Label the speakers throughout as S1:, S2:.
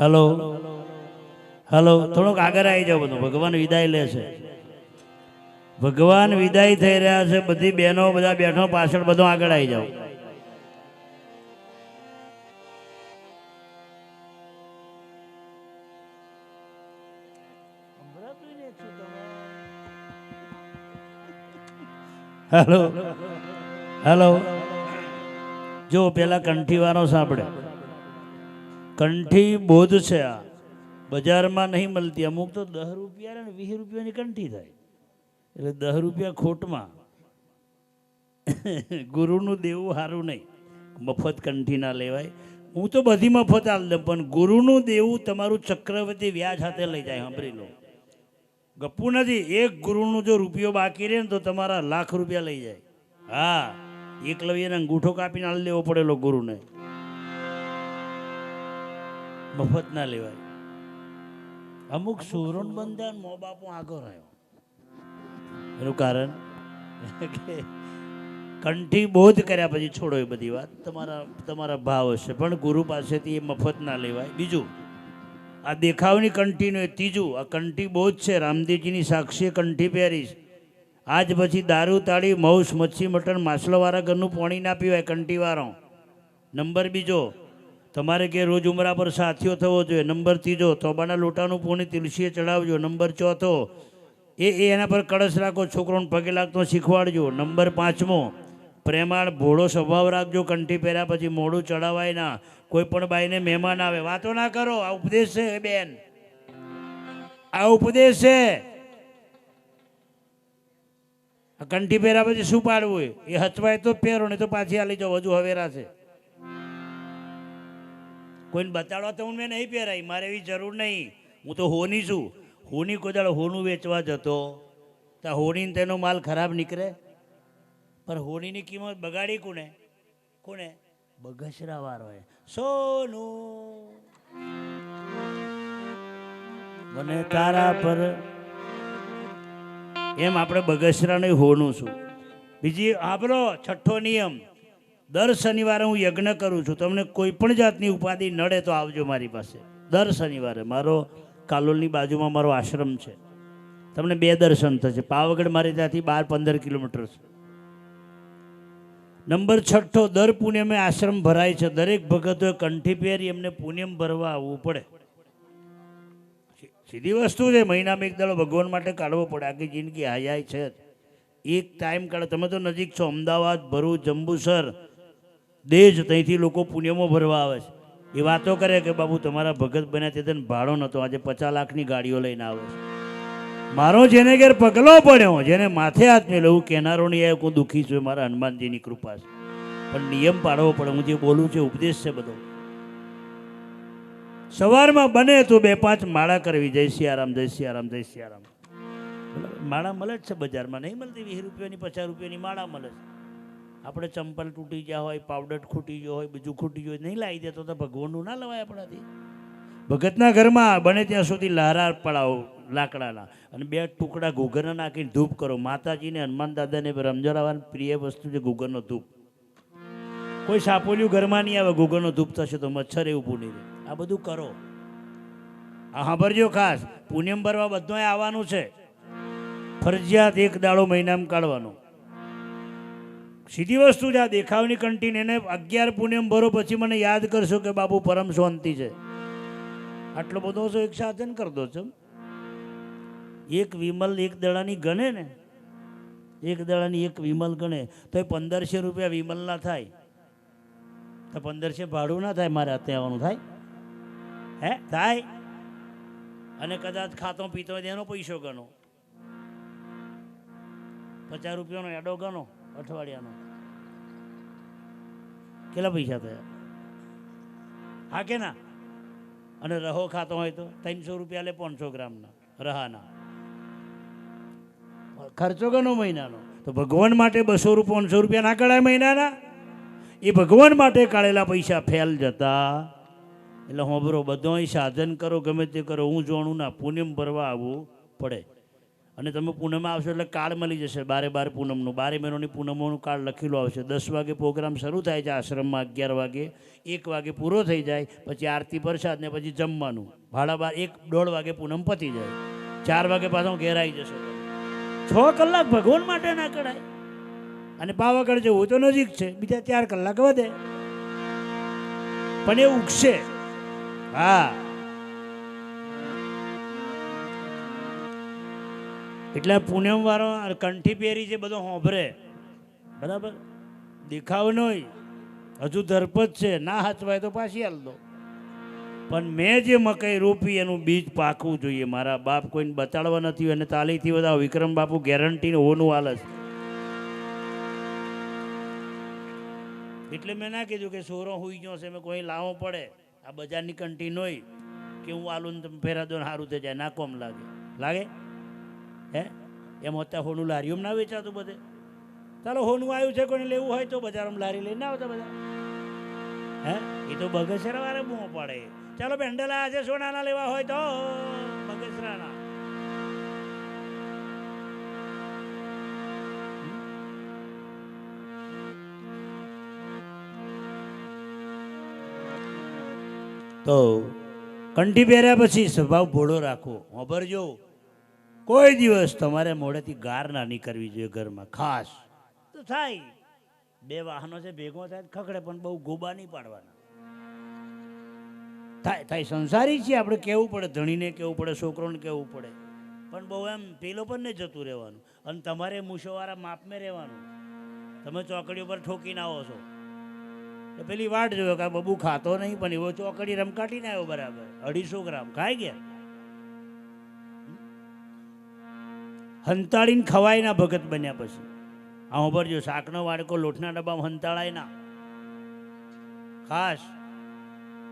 S1: Hello. Hello, થોડોક આગળ આવી જાઓ બધું. ભગવાન વિદાય લે છે. ભગવાન વિદાય થઈ રહ્યા છે. બધી બહેનો બધા બેઠો, પાછળ બધો આગળ આવી જાઓ. હેલો. હેલો. જો પેલા કંઠીવાનો સાંભળે. કંઠી બોધ છે આ. બજારમાં નહીં મળતી. અમુક તો દસ રૂપિયા ને વીસ રૂપિયાની કંઠી થાય. એટલે દસ રૂપિયા ખોટમાં. ગુરુનું દેવું સારું નહીં. મફત કંઠી ના લેવાય. હું તો બધી મફત આલ દઉં, પણ ગુરુનું દેવું તમારું ચક્રવર્તી વ્યાજ સાથે લઈ જાય, સાંભળી લો. ગપ્પુ નથી, એક ગુરુનું જો રૂપિયો બાકી રહે ને તો તમારા લાખ રૂપિયા લઈ જાય. હા એકલવ્યને અંગૂઠો કાપીને આલ દેવો પડેલો ગુરુને. મફત ના લેવાય. અમુક સુરણ બંધન મો બાપો આગળ રહ્યો. એનું કારણ? કે કંઠી બોધ કર્યા પછી છોડો એ બધી વાત. તમારા તમારા ભાવ હશે. પણ ગુરુ પાસેથી એ મફત ના લેવાય. બીજું આ દેખાવની કંઠીનું એ ત્રીજું આ કંઠી બોધ છે. રામદેવજીની સાક્ષીએ કંઠી પહેરીશ આજ પછી દારૂ તાળી મૌસ મચ્છી મટન માછલાવાળા ઘરનું પાણી ના પીવાય કંઠીવાળો નંબર બીજો તમારે કે રોજ ઉમરા પર સાથીઓ થવો જોઈએ? નંબર ત્રીજો, તોબાના લોટાનું પૂણી તુલસીએ ચડાવજો. નંબર ચોથો, એ એ એના પર કળશ રાખો, છોકરોને પગે લાગતો શીખવાડજો. નંબર પાંચમો, પ્રેમાળ ભોળો સ્વભાવ રાખજો. કંઠી પહેર્યા પછી મોડું ચડાવાય ના. કોઈ પણ બાઈને મહેમાન આવે. વાતો ના કરો. આ ઉપદેશ છે બેન. આ ઉપદેશ છે. કંઠી પહેર્યા પછી શું પાડવું એ હચવાય તો પહેરો, નહીં તો પાછી આલી જાઓ. હજુ હવેરા છે. કોઈને બતાડવા તો હું મેં નહીં પહેરાય, મારે એવી જરૂર નહીં. હું તો હોની છું. હોની કોઈ હોનું વેચવા જતો. તો હોનીને તેનો માલ ખરાબ નીકળે. પણ હોનીની કિંમત બગાડી કોને? કોને? બગસરા વાળોએ સોનું. મને તારા પર એમ આપણે બગસરાનું હોનું છું. બીજી આપણો છઠ્ઠો નિયમ. દર શનિવારે હું યજ્ઞ કરું છું. તમને કોઈ પણ જાતની ઉપાધિ નડે તો આવજો મારી પાસે. દર શનિવારે મારો કાલોલની બાજુમાં મારો આશ્રમ છે. તમને બે દર્શન થશે. પાવાગઢ મારી ત્યાંથી બાર પંદર કિલોમીટર છે. નંબર છઠ્ઠો, દર પુણ્યમે આશ્રમ ભરાય છે. દરેક ભગતોએ કંઠી પહેરી એમને પુણ્યમ ભરવા આવવું પડે. સીધી વસ્તુ છે. મહિનામાં એક દાડો ભગવાન માટે કાઢવો પડે. આખી જિંદગી હાય હાય છે. એક ટાઈમ કાઢો. તમે તો નજીક છો. અમદાવાદ, ભરૂચ, જંબુસર દેજ ત્યાંથી લોકો પુણ્યમાં ભરવા આવે છે. એ વાતો કરે કે બાબુ તમારા ભગત બન્યા તે તને ભાડો નહોતો, આજે પચાસ લાખની ગાડીઓ લઈને આવે છે. મારો જેને ઘેર પગલો પડ્યો, જેને માથે હાથ મેળવ્યો હું કહેનારોની આ હું દુઃખી છું મારા હનુમાનજીની કૃપા છે. પણ નિયમ પાડવો પડે, હું જે બોલું છું ઉપદેશ છે બધો. સવારમાં બને તો બે પાંચ માળા કરવી, જય સિયારામ જય સિયારામ જય સિયારામ. માળા મળે જ છે બજારમાં, નહીં મળતી વીસ રૂપિયાની, પચાસ રૂપિયાની માળા મળે છે. આપણે ચંપલ તૂટી ગયા હોય, પાવડર ખૂટી ગયો હોય, બીજું ખૂટી ગયું નહીં લાવી દેતો તો ભગવાનનું ના લવાય આપણાથી. ભગતના ઘરમાં બને ત્યાં સુધી લહારા પડાવો, લાકડાના. અને બે ટુકડા ઘૂઘરના નાખીને ધૂપ કરો. માતાજીને, હનુમાન દાદાને રમઝાડવાની પ્રિય વસ્તુ છે ઘૂઘરનો ધૂપ. કોઈ સાપોલિયું ઘરમાં નહીં આવે, ઘૂઘરનો ધૂપ થશે તો મચ્છર એવું પૂની રહે. આ બધું કરો. આ સાંભળજો ખાસ. પુણ્યમ ભરવા બધાએ આવવાનું છે. ફરજિયાત એક દાડો મહિનામાં કાઢવાનો. સીધી વસ્તુ છે, આ દેખાવની કંટીન એને અગિયાર પુણ્યમ ભરો પછી મને યાદ કરશો કે બાબુ પરમ શાંતિ છે. આટલો બધો છો એક સાધન કરી દો છો. એક વિમલ એક દડાની ગણે ને, એક દડાની એક વિમલ ગણે, તો એ પંદરસો રૂપિયા વિમલના થાય. તો પંદરસો ભાડું ના થાય મારે હાથે આવવાનું, થાય? હે, થાય? અને કદાચ ખાતો પીતો એનો પૈસો ગણો. પચાસ રૂપિયાનો એડો ગણો. અઠવાડિયાનો. કેટલા પૈસા થયા? હા કે ના? અને રહો ખાતો હોય તો ત્રણસો રૂપિયા લે પાંચસો ગ્રામના, રહાના. ખર્ચો ઘણો મહિનાનો. તો ભગવાન માટે બસો રૂપિયા પાંચસો રૂપિયા ના કળાય મહિનાના? એ ભગવાન માટે કાઢેલા પૈસા ફેલ જતા. એટલે હોબરો બધો સાધન કરો, ગમે તે કરો, હું જોણું ના, પુણ્યમ ભરવા આવવું પડે. અને તમે પૂનમમાં આવશો એટલે કાર્ડ મળી જશે બારે બાર પૂનમનું. બારે મહિનાની પૂનમોનું કાર્ડ લખેલું આવશે. દસ વાગે પ્રોગ્રામ શરૂ થાય છે આશ્રમમાં, અગિયાર વાગે. એક વાગે પૂરો થઈ જાય, પછી આરતી, પ્રસાદ ને પછી જમવાનું. ભાડા બાર એક, દોઢ વાગે પૂનમ પતી જાય. ચાર વાગે પાછો ઘેર આવી જશો છ કલાક ભગવાન માટે ના કરાય અને પાવાગઢ જવું તો નજીક છે. બીજા ચાર કલાક વધે. પણ એ ઉગશે. હા. એટલે પૂનમ વાળો કંઠી પહેરી છે, બધો હોંભરે. બરાબર? દેખાવ નહીં હજુ ધરપત છે. ના હાચવાય તો પાછી હાલ દો. પણ મેં જે મકાઈ રોપી એનું બીજ પાકવું જોઈએ. મારા બાપ કોઈને બતાડવા નથી અને તાલીથી બધા વિક્રમ બાપુ ગેરંટી હોનું આલસ એટલે મેં ના કીધું કે સોરો હોઈ ગયો છે મેં કોઈ લાવો પડે. આ બજારની કંટી નોય. કે હું આલું તમે ફેરા દો સારું થઈ જાય. ના કોમ લાગે. લાગે? હે? એમ અત્યારે હોનું લારીઓમાં ના વેચાતું બધે. ચાલો, હોનું આવ્યું છે, કોઈને લેવું હોય તો બજારમાં લારી લઈને આવતા બધા. હે? એ તો બગસરા વાળા બૂમો પડે. ચાલો પેન્ડલા આજે સોનાના લેવા હોય તો બગસરાના. તો કંઠી પહેર્યા પછી સ્વભાવ ભોળો રાખવો વાપરજો કોઈ દિવસ તમારે મોઢેથી ગાર ના નીકળવી જોઈએ ઘરમાં, ખાસ. તો થાય. બે વાહનો છે, ભેગો થાય ખખડે, પણ બહુ ગોબા નહીં પાડવાના. થાય થાય સંસારી છીએ આપણે કહેવું પડે? ધણીને કહેવું પડે? છોકરોને કહેવું પડે? પણ બહુ એમ પેલો પણ નહીં જતું રહેવાનું. અને તમારે મૂછોવાળા માપમાં રહેવાનું. તમે ચોકડી ઉપર ઠોકીને આવો છો. પેલી વાટ જોયો કે બબુ ખાતો નહીં, પણ એવો ચોકડી રમકાટીને આવ્યો બરાબર. અઢીસો ગ્રામ. ખાઈ ગયા? હંતાળીને ખવાય ના ભગત બન્યા પછી. આ જો શાકનો વાડકો લોટના ડબ્બામાં હંતાળાય ના. ખાસ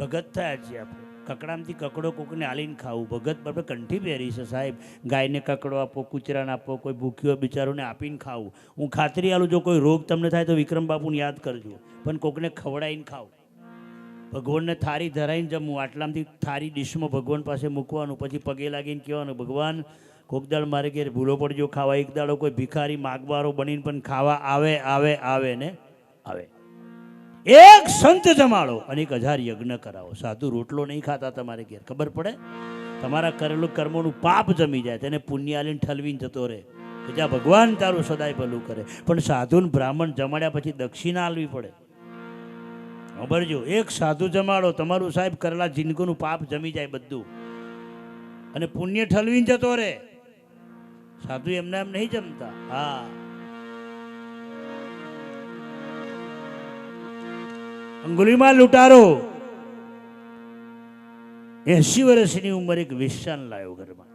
S1: ભગત થયા છીએ આપણે. કકડામથી કકડો કોકને આલીને ખાવું. ભગત આપણે કંઠી પહેરી છે સાહેબ. ગાયને કકડો આપો, કૂતરાને આપો, કોઈ ભૂખ્યો બિચારોને આપીને ખાવું. હું ખાતરી આલું, જો કોઈ રોગ તમને થાય તો વિક્રમ બાપુને યાદ કરજો. પણ કોકને ખવડાવીને ખાવું. ભગવાનને થારી ધરાઈને જમવું. આટલામથી થારી ડીશમાં ભગવાન પાસે મૂકવાનું, પછી પગે લાગીને કહેવાનું, ભગવાન કોક દાળ મારે ઘેર ભૂલો પડજો, ખાવા એક દાડો કોઈ ભિખારી માગવારો બનીને પણ ખાવા આવે આવે આવે ને આવે. એક સંત જમાડો અને એક હજાર યજ્ઞ કરાવો. સાધુ રોટલો નહીં ખાતા તમારે ઘેર, ખબર પડે? તમારા કરેલું કર્મોનું પાપ જમી જાય, તેને પુણ્ય આલીને ઠલવીને જતો રહે. જ્યાં ભગવાન તારું સદાય ભલું કરે. પણ સાધુને બ્રાહ્મણ જમાડ્યા પછી દક્ષિણા આલવી પડે. ખબરજો એક સાધુ જમાડો, તમારું સાહેબ કરેલા જિંદગીનું પાપ જમી જાય બધું. અને પુણ્ય ઠલવીને જતો રહે. સાધુ એમના એમ નહીં જમતા. હા. અંગુલીમાં લૂંટારો. એસી વર્ષની ઉંમરે એક વિશાન લાવ્યો ઘરમાં.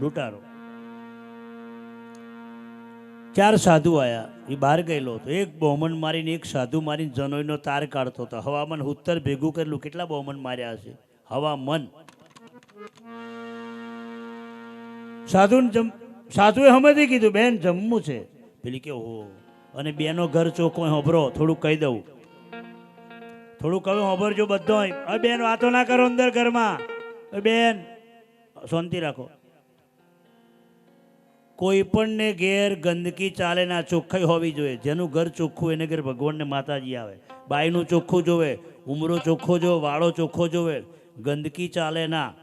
S1: લૂંટારો. ચાર સાધુ આવ્યા એ બહાર ગયેલો હતો. એક બહુમન મારીને એક સાધુ મારીને જનોઈનો તાર કાઢતો હતો. હવામાન ઉત્તર ભેગું કરેલું. કેટલા બહુમન માર્યા હશે? હવામન. સાધુને જમ, સાધુએ હમેથી કીધું, બેન, જમવું છે. પેલી કે, ઓહો. અને બેનો ઘર ચોખ્ખો હોભરો થોડું કહી દઉં. થોડું કહ્યું હોભરજો બધો હવે બેન, વાતો ના કરો અંદર ઘરમાં. બેન, શાંતિ રાખો. કોઈ પણને ઘેર ગંદકી ચાલે ના, ચોખ્ખાઈ હોવી જોઈએ. જેનું ઘર ચોખ્ખું, એને ઘેર ભગવાનને માતાજી આવે. બાઈનું ચોખ્ખું જોવે, ઉમરો ચોખ્ખો જોવે, વાળો ચોખ્ખો જોવે. ગંદકી ચાલે ના.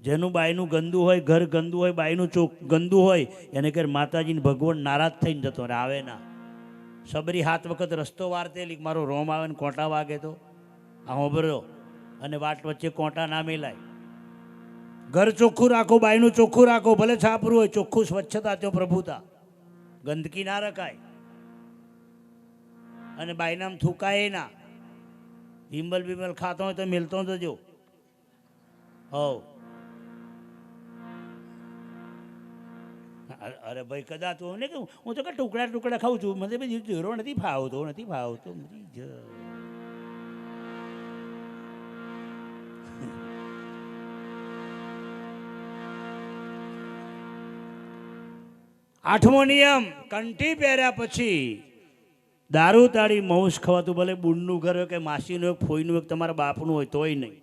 S1: જેનું બાઈનું ગંદુ હોય, ઘર ગંદુ હોય બાઈનું ચોક ગંદુ હોય, એને ઘેર માતાજીને ભગવાન નારાજ થઈને જતો રહે, આવે ના. સબરી હાથ વખત રસ્તો વારતેલી મારો રોમ આવે ને કોંટા વાગે તો? આ હોબરો અને વાટ વચ્ચે કોંટા ના મેલાય. ઘર ચોખ્ખું રાખો, બાયનું ચોખ્ખું રાખો, ભલે છાપરું હોય, ચોખ્ખું સ્વચ્છતા તો પ્રભુતા. ગંદકી ના રખાય. અને બાયનામ થૂકાય ના. હિંબલ બિમલ ખાતો હોય તો મિલતો જજો હવ. અરે ભાઈ, કદાચ તો ને હું તો કે ટુકડા ટુકડા ખાઉં છું. મને બધી જીરો નથી ફાવતો નથી ફાવતો. જ. આઠમો નિયમ, કંઠી પહેર્યા પછી દારૂ તાળી માંસ ખવાતું, ભલે બુનનું ઘર હોય કે માસીનું એક ફોઈનું એક તમારા બાપનું હોય, તોય નહીં.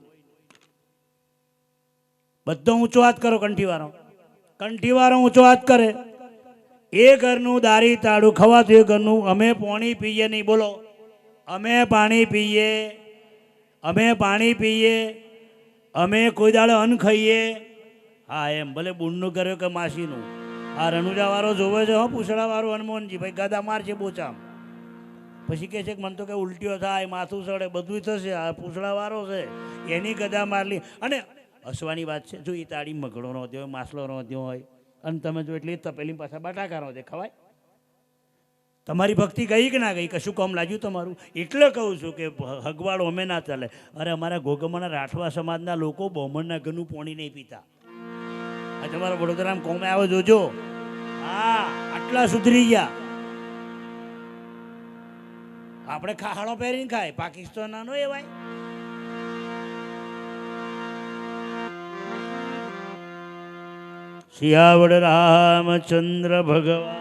S1: બધો ઊંચો હાથ કરો, કંઠીવાળો. કંઠીવાળો ઊંચો હાથ કરે. એ ઘરનું દારી તાળું ખવાતું એ ઘરનું, અમે પાણી પીએ નહીં, બોલો. અમે પાણી પીએ, અમે પાણી પીએ, અમે કોઈ દાડે અન્ન ખાઈએ. હા, એમ, ભલે બુણનું કર્યો કે માસીનું. આ રણુજાવાળો જોવે છે, હો, પૂછડાવાળો હનુમાનજી, ભાઈ, ગદા મારશે બોચામ. પછી કહે છે કે, મને તો કે ઉલટીઓ થાય, માથું સડે બધું થશે, આ પૂછડાવાળો છે, એની ગદા મારલી અને હસવાની વાત છે, જો એ તાળી મગડો નહોતી હોય માસલો નહોતી હોય અને તમે જો એટલી તપેલી પાછા બટાકા નહોતે ખવાય. તમારી ભક્તિ ગઈ કે ના ગઈ? કશું કામ લાગ્યું તમારું? એટલે કહું છું કે હગવાડ અમે ના ચાલે. અરે અમારા ગોગમાના રાઠવા સમાજના લોકો બહમણના ઘરનું પોણી નહીં પીતા. આ તમારા વડોદરામાં કોમે આવો જોજો. હા, આટલા સુધરી ગયા. આપણે ખાહાડો પહેરીને ખાય. પાકિસ્તાન નો એવાય શિયાવડ રામચંદ્ર ભગવાન.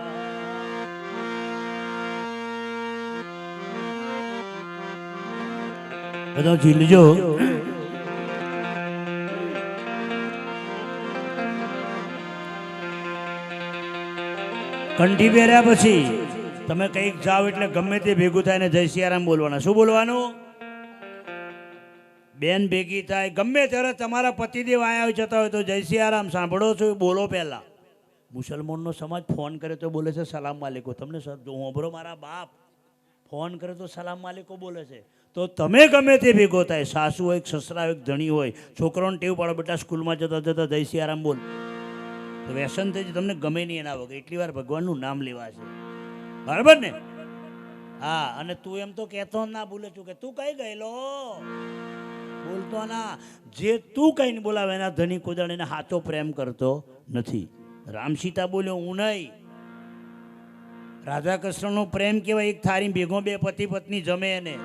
S1: બધો ઝીલજો કંઠી પહેર્યા પછી તમે કંઈક જાઓ એટલે ગમે તે ભેગું થાય ને જય સિયારામ બોલવાના. શું બોલવાનું? બેન ભેગી થાય. ગમે ત્યારે તમારા પતિદેવ આવ્યા જતા હોય તો જય સિયારામ, સાંભળો છો બોલો પહેલા. મુસલમાનનો સમાજ ફોન કરે તો બોલે છે, સલામ માલિકો તમને સર જો મારા બાપ, ફોન કરે તો સલામ માલિકો બોલે છે. તો તમે ગમે તે ભેગો થાય. સાસુ હોય સસરા હોય ધણી હોય, છોકરાઓને ટેવ પાડો બેટા સ્કૂલમાં જતા જતા જય સિયારામ બોલ. તો વ્યસન થઈ તમને ગમે નહીં એના વગર. એટલી વાર ભગવાનનું નામ લેવા છે. બરાબર ને? હા, અને તું એમ તો કહેતો ના ભૂલે છું કે, તું કઈ ગયેલો? બોલતો ના જે તું કહીને બોલાવે, એના ધની કોદાળ એને હાથો પ્રેમ કરતો નથી. રામ સીતા બોલ્યો, હું નહીં. રાધા કૃષ્ણનો પ્રેમ કહેવાય, એક થારી ભેગો બે પતિ, પત્ની જમે એને.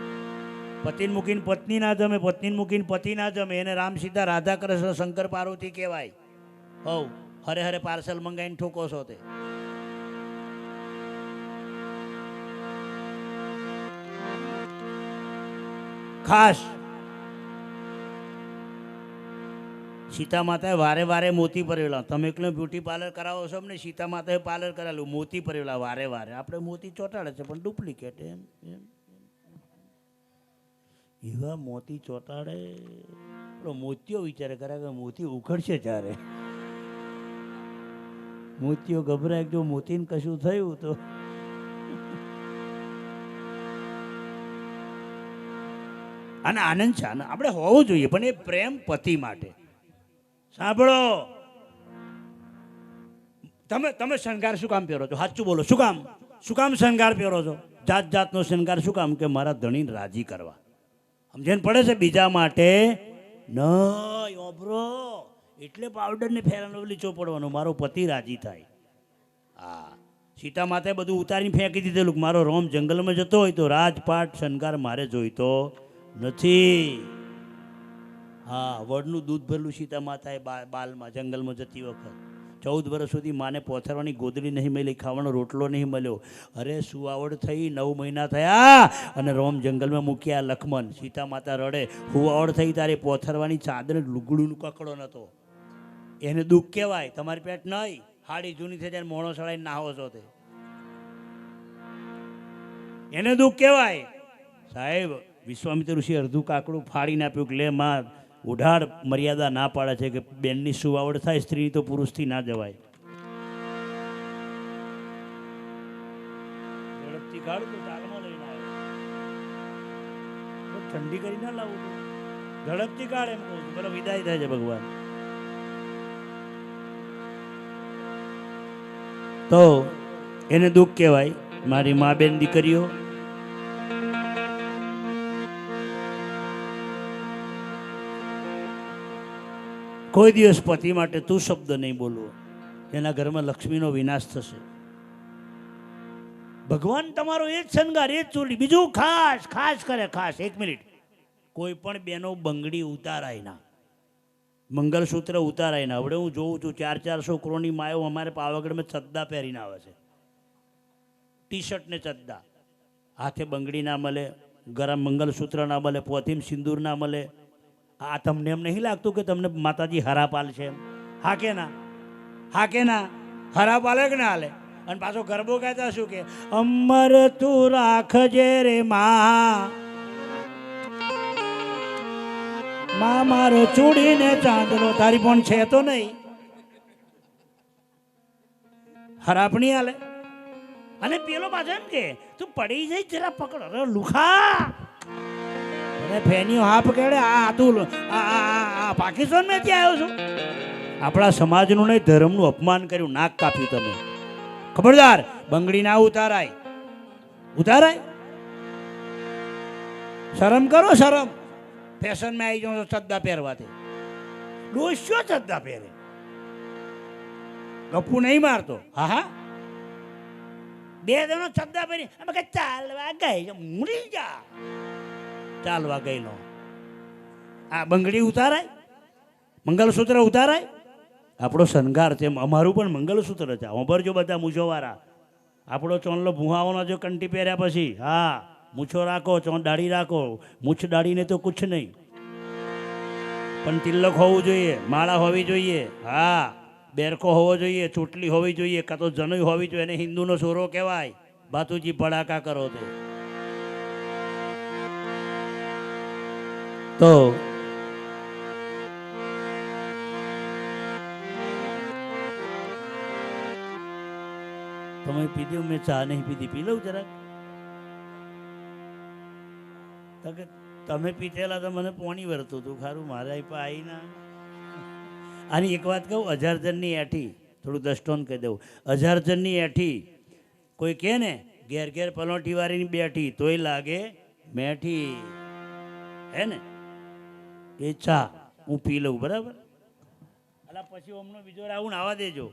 S1: પતિને મૂકીને પત્ની ના જમે, પત્નીને મૂકીને પતિ ના જમે, એને રામ સીતા રાધા કૃષ્ણ શંકર પાર્વતી કહેવાય. હવ, હરે હરે પાર્સલ મંગાવીને ઠોકો છો તે. ખાસ સીતા માતાએ વારે વારે મોતી પરેલા તમે એકલો બ્યુટી પાર્લર કરાવો છો ને સીતા માતાએ પાર્લર કરાવેલું મોતી પરેલા વારે વારે. આપણે મોતી ચોટાડે છે, પણ ડુપ્લિકેટ એમ એમ એવા મોતી ચોટાડે. પેલો મોતીઓ વિચારે કરે કે મોતી ઉખડશે જ્યારે. મોતીઓ ગભરાય જો મોતીને કશું થયું તો. અને આનંદ છે આપણે હોવું જોઈએ, પણ એ પ્રેમ પતિ માટે. સાંભળો. તમે તમે શણગાર શું કામ પહેરો છો? સાચું બોલો, શું કામ? શું કામ શણગાર પહેરો છો? જાત જાતનો શણગાર શું કામ? કે મારા ધણીને રાજી કરવા. સમજણ પડે છે બીજા માટે? નહીં ઓબરો એટલે પાવડરને ફેરાનો પડવાનો. મારો પતિ રાજી થાય. હા. સીતા માતાએ બધું ઉતારીને ફેંકી દીધેલું મારો રોમ જંગલમાં જતો હોય તો રાજપાટ શણગાર મારે જોઈતો નથી. હા, વડનું દૂધ ભરેલું સીતા માતાએ બાલમાં, જંગલમાં જતી વખત. ચૌદ વર્ષ સુધી માને પોથરવાની ગોદડી નહીં મળી, ખાવાનો રોટલો નહીં મળ્યો. અરે, સુવાવડ થઈ, નવ મહિના થયા અને રોમ જંગલમાં મૂક્યા લખમણ. સીતા માતા રડે હુવાવડ થઈ, તારે પોથરવાની ચાદર લુગડું કકડો નહોતો. એને દુઃખ કહેવાય, તમારી પેટ નહીં, હાડી જૂની થઈ જાય મોણો સળાઈને નાહો છો તે. એને દુઃખ કહેવાય, સાહેબ, વિશ્વામિત્ર ઋષિ અડધું કાકડું ફાડીને આપ્યું કે, લે, માં ઉઢાડ મર્યાદા ના પાડે છે કે બેનની સુવાવડ થાય સ્ત્રી તો પુરુષથી ના જવાય. ઠંડી કરી ના લાવું ઝડપથી કાઢ એમ કહું બરાબર વિદાય થાય છે ભગવાન. તો એને દુઃખ કહેવાય, મારી મા બેન દીકરીઓ કોઈ દિવસ પતિ માટે તું શબ્દ નહીં બોલવો. એના ઘરમાં લક્ષ્મીનો વિનાશ થશે. ભગવાન તમારો એ જ શણગાર, એ જ ચોલી. બીજું ખાસ ખાસ કરે, ખાસ. એક મિનિટ. કોઈ પણ બેનો બંગડી ઉતારાય ના. મંગલસૂત્ર ઉતારાય ના. હવે હું જોઉં છું, ચાર ચારસો કરોડની માયો અમારે પાવાગઢમાં ચદ્દા પહેરીને આવે છે. ટી શર્ટ ને ચદ્દા. હાથે બંગડી ના મળે, ગરમ મંગલસૂત્ર ના મળે, પોથીમ સિંદૂર ના મળે. આ તમને એમ નહીં લાગતું કે તમને માતાજી હરાપાલ છે એમ? હા કે ના. હા કે ના હરાપાલે કે ના હાલે? અને પાછો ગરબો કહેતા શું કે? અમર તું રાખજે રે મા. માં મારો ચૂડીને ચાંદલો. તારી પણ છે તો નહીં. હરાપ નહીં હાલે? અને પેલો પાછો એમ કે, તું પડી જઈ, જરા પકડ. લુખા. અને ફેન્યુ હાફ કેડે. આ તું આ, આ- આ આ પાકિસ્તાન મેં ત્યાં આવ્યો છું? આપણા સમાજનું નહીં, ધર્મનું અપમાન કર્યું, નાક કાપ્યું તમે. ખબરદાર, બંગડી ના ઉતારાય. ઉતારાય? શરમ કરો, શરમ. ફેશનમાં આવી જાઓ ચદ્દા પહેરવાથી ડોસ્યો શ્રદ્ધા પહેરે. ગપ્પુ નહીં મારતો. હા હા. બે જણો શ્રદ્ધા પહેરી, અમે કે ચાલવા ગઈ મૂડી જા. ચાલવા નો આ બંગડી ઉતારાય? મંગલસૂત્ર ઉતારાય? આપણો શણગાર છે અમારું પણ મંગલસૂત્ર છે. હોંભરજો બધા મૂછોવાળા. આપણો ચોનલો ભૂહાઓનો જો કંટી પહેર્યા પછી, હા, મૂછો રાખો ચોન દાઢી રાખો. મૂછ દાઢીને તો કુછ નહીં. પણ તિલક હોવું જોઈએ, માળા હોવી જોઈએ, હા બેરકો હોવો જોઈએ, ચોટલી હોવી જોઈએ, કાં તો જનોઈ હોવી જોઈએ, એને હિન્દુનો સોરો કહેવાય. ભાતુજી ભડાકા કરો તે. તો તમે પીધી મેં ચા નહીં પીધી. પી લઉં જરાક. તમે પીતેલા તો મને પોણી વરતું હતું ખારું મારા પા આવી ના. આની એક વાત કહું હજાર જણની એઠી, થોડું દસ્ટોન કહી દઉં હજાર જણની એઠી, કોઈ કહે ને, ઘેર ઘેર પલોઠી વાળીની બેઠી, તોય લાગે મેઠી. હે ને? એ ચા? હું પી લઉં બરાબર? અલા પછી ઓમનો બીજો રાઉન્ડ આવવા દેજો.